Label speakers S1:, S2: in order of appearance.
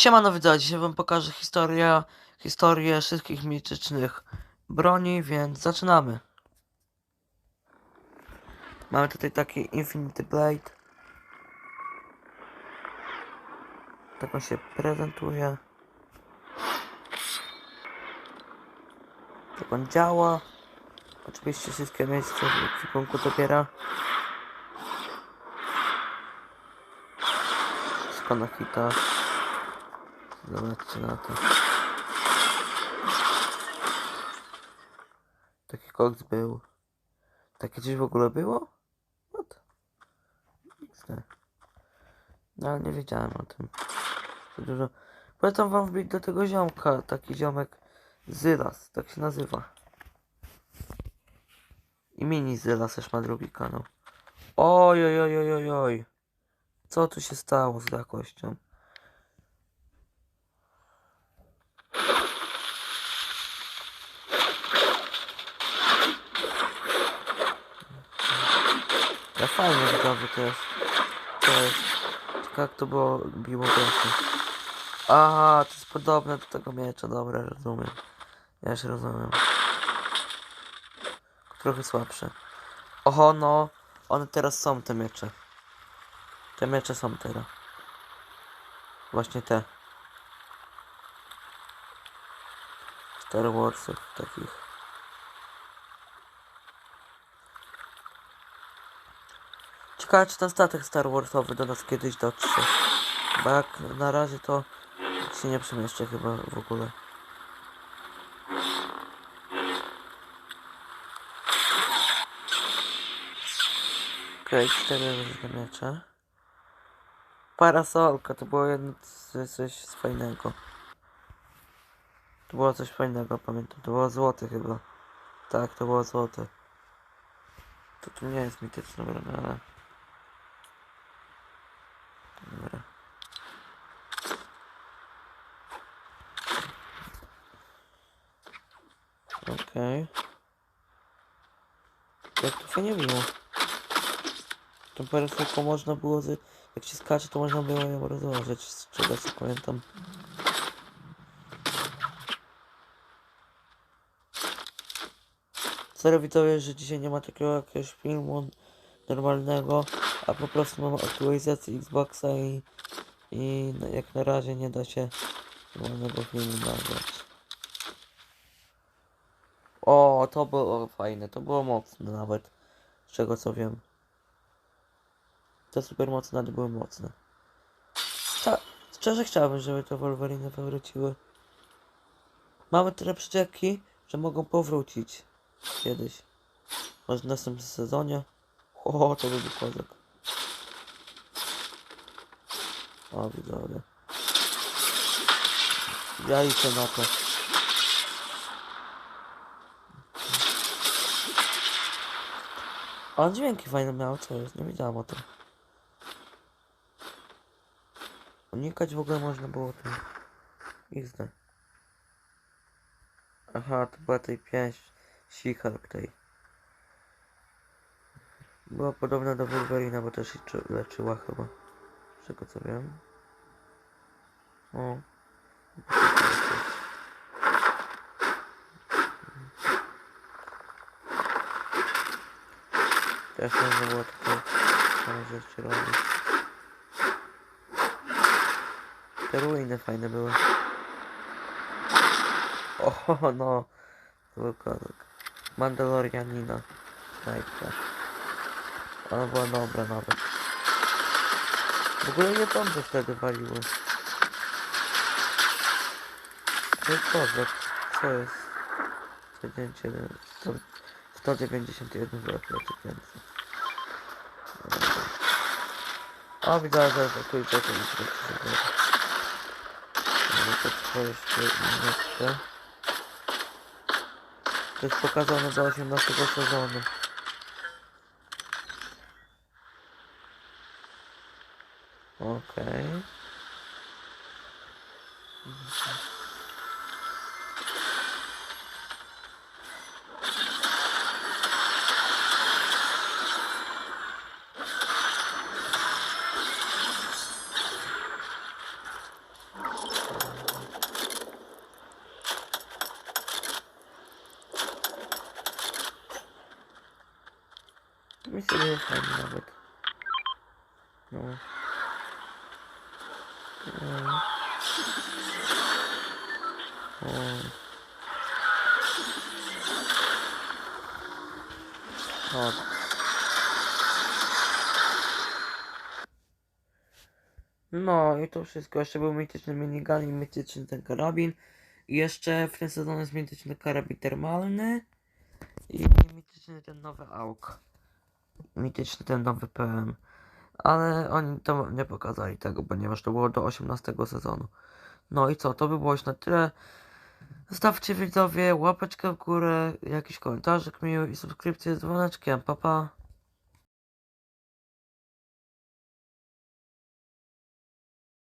S1: Siemano widzowie, dzisiaj wam pokażę historię, historię wszystkich mitycznych broni, więc zaczynamy. Mamy tutaj taki Infinity Blade. Tak on się prezentuje. Tak on działa. Oczywiście wszystkie miejsca w ekwipunku dobiera. Wszystko na hitach. Zobaczcie na to. Taki koks był. Takie coś w ogóle było? What? No ale nie wiedziałem o tym. Za dużo. Polecam wam wbić do tego ziomka. Taki ziomek Zylas, tak się nazywa. I mini Zylas też ma drugi kanał. Oj, oj, oj, oj, oj. Co tu się stało z jakością? Ja fajnie też. To jest. Jak to było biło rękę. Aha, to jest podobne do tego miecza, dobra, rozumiem. Ja już rozumiem. Trochę słabsze. Oho, no. One teraz są, te miecze. Te miecze są teraz. Właśnie te. Star Warsów takich. Czy ten statek Star Warsowy do nas kiedyś dotrze. Bo jak na razie to się nie przemieszczę chyba w ogóle. Okej, okay, cztery różne miecze. Parasolka, to było jedno coś fajnego. To było coś fajnego, pamiętam. To było złote chyba. Tak, to było złote. To tu nie jest mityczne, broń, ale... Dobra. Okej. Jak to fajnie było. Tą parasolką można było, z... jak się skacze, to można było ją rozłożyć, z czego co pamiętam. Sorry widzowie, że dzisiaj nie ma takiego jakiegoś filmu normalnego, a po prostu mam aktualizację Xboxa i, i no, jak na razie nie da się normalnego filmu nagrać. O, to było fajne, to było mocne nawet, z czego co wiem. Te supermocy nawet były mocne. Chcia szczerze chciałbym, żeby te Wolverine powróciły. Mamy tyle przyczepki, że mogą powrócić kiedyś. Może w następnym sezonie. O, to by był kozak. O, widzowie. Ja idę na to. On dźwięki fajne miał, co jest? Nie wiedziałem o tym. Unikać w ogóle można było tym. XD. Aha, to była tej pięść She-Hulk tej. Była podobna do Wolverina, bo też się czy- leczyła chyba. Z tego co wiem. O. Też można było taką rzeczy robić. Te ruiny fajne były. Oho, no. Zły konik. Mandalorianina. Snajpka. Ona była dobra nawet. W ogóle nie bomby wtedy waliły. To jest kozak. Co jest? 191 w roku 1500. A widać, że to i tak nie zrobię. To trwa jeszcze minutkę. To jest pokazane do 18 sezonu. Okej. Okay. Że jest fajny nawet. No. No. O. O. No i to wszystko. Jeszcze był mityczny minigun i mityczny ten karabin. I jeszcze w tym sezonie jest mityczny karabin termalny. I mityczny ten nowy AUK. Mityczny ten nowy PM. Ale oni to nie pokazali tego, ponieważ to było do 18 sezonu. No i co, to by było już na tyle. Zostawcie widzowie łapeczkę w górę, jakiś komentarzyk miły i subskrypcję z dzwoneczkiem. Pa pa.